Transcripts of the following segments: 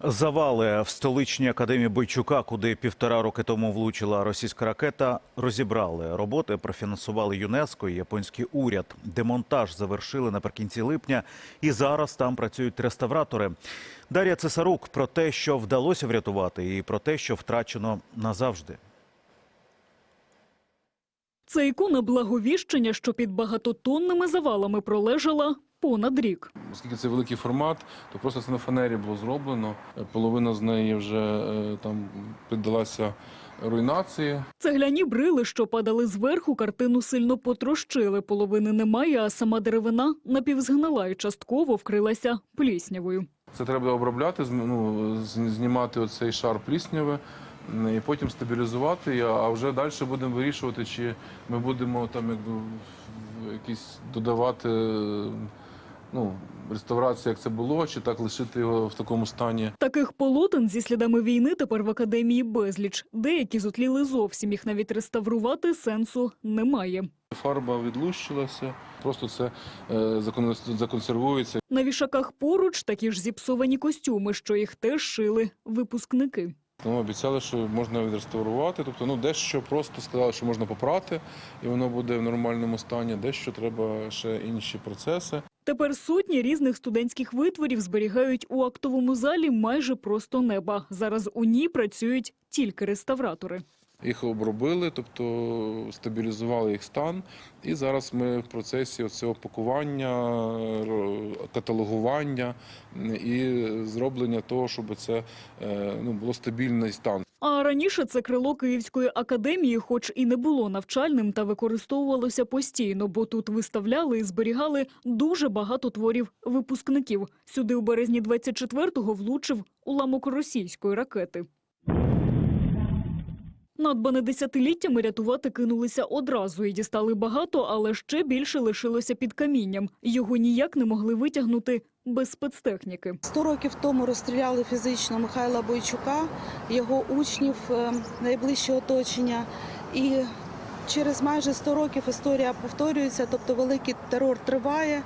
Завали в столичній академії Бойчука, куди півтора роки тому влучила російська ракета, розібрали. Роботи профінансували ЮНЕСКО і японський уряд. Демонтаж завершили наприкінці липня, і зараз там працюють реставратори. Дар'я Цесарук про те, що вдалося врятувати, і про те, що втрачено назавжди. Це ікона благовіщення, що під багатотонними завалами пролежала понад рік. Оскільки це великий формат, то просто це на фанері було зроблено. Половина з неї вже е, там піддалася руйнації. Цегляні брили, що падали зверху, картину сильно потрощили. Половини немає, а сама деревина напівзгнила і частково вкрилася пліснявою. Це треба обробляти, ну, знімати оцей шар плісняви м, і потім стабілізувати. А вже далі будемо вирішувати, чи ми будемо там якби якісь додавати ну, реставрацію, як це було, чи так лишити його в такому стані. Таких полотен зі слідами війни тепер в академії безліч. Деякі зотліли зовсім, їх навіть реставрувати сенсу немає. Фарба відлущилася, просто це е, закон- законсервується. На вішаках поруч такі ж зіпсовані костюми, що їх теж шили випускники. Тому обіцяли, що можна відреставрувати. Тобто, ну дещо просто сказали, що можна попрати, і воно буде в нормальному стані. Дещо треба ще інші процеси. Тепер сотні різних студентських витворів зберігають у актовому залі майже просто неба. Зараз у ній працюють тільки реставратори. Їх обробили, тобто стабілізували їх стан. І зараз ми в процесі цього пакування, каталогування і зроблення того, щоб це е, ну, було стабільний стан. А раніше це крило Київської академії, хоч і не було навчальним, та використовувалося постійно, бо тут виставляли і зберігали дуже багато творів випускників. Сюди у березні 24-го влучив уламок російської ракети. Надбане десятиліттями рятувати кинулися одразу і дістали багато, але ще більше лишилося під камінням. Його ніяк не могли витягнути без спецтехніки. Сто років тому розстріляли фізично Михайла Бойчука, його учнів, е, найближче оточення. І через майже 100 років історія повторюється, тобто великий терор триває.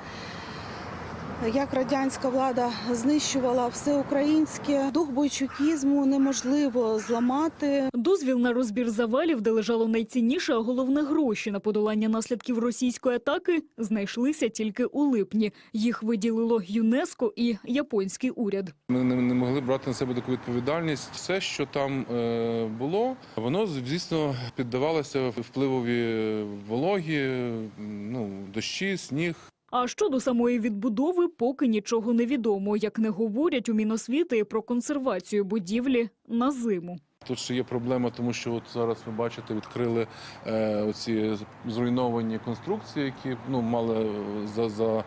Як радянська влада знищувала все українське, дух бойчукізму неможливо зламати. Дозвіл на розбір завалів, де лежало найцінніше, а головне гроші на подолання наслідків російської атаки, знайшлися тільки у липні. Їх виділило ЮНЕСКо і японський уряд. Ми не, не могли брати на себе таку відповідальність. Все, що там е, було, воно звісно піддавалося впливові вологі, ну дощі, сніг. А щодо самої відбудови, поки нічого не відомо. Як не говорять у Міносвіти про консервацію будівлі на зиму. Тут ще є проблема, тому що от зараз ви бачите, відкрили е, оці зруйновані конструкції, які ну мали за, за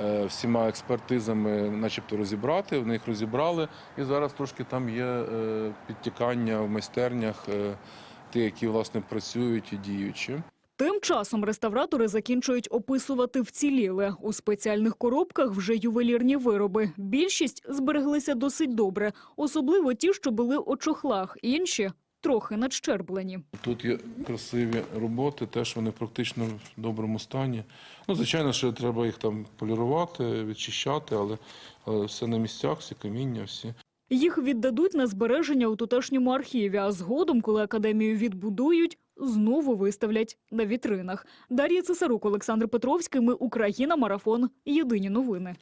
е, всіма експертизами, начебто, розібрати. Вони їх розібрали, і зараз трошки там є е, підтікання в майстернях, е, ті, які власне працюють і діючі. Тим часом реставратори закінчують описувати вціліле. У спеціальних коробках вже ювелірні вироби. Більшість збереглися досить добре, особливо ті, що були у чохлах, інші трохи надщерблені. Тут є красиві роботи, теж вони практично в доброму стані. Ну, звичайно, що треба їх там полірувати, відчищати, але, але все на місцях, всі каміння, всі. Їх віддадуть на збереження у тутешньому архіві, а згодом, коли академію відбудують, знову виставлять на вітринах. Дар'я Цесарук, Олександр Петровський. Ми Україна. Марафон. Єдині новини.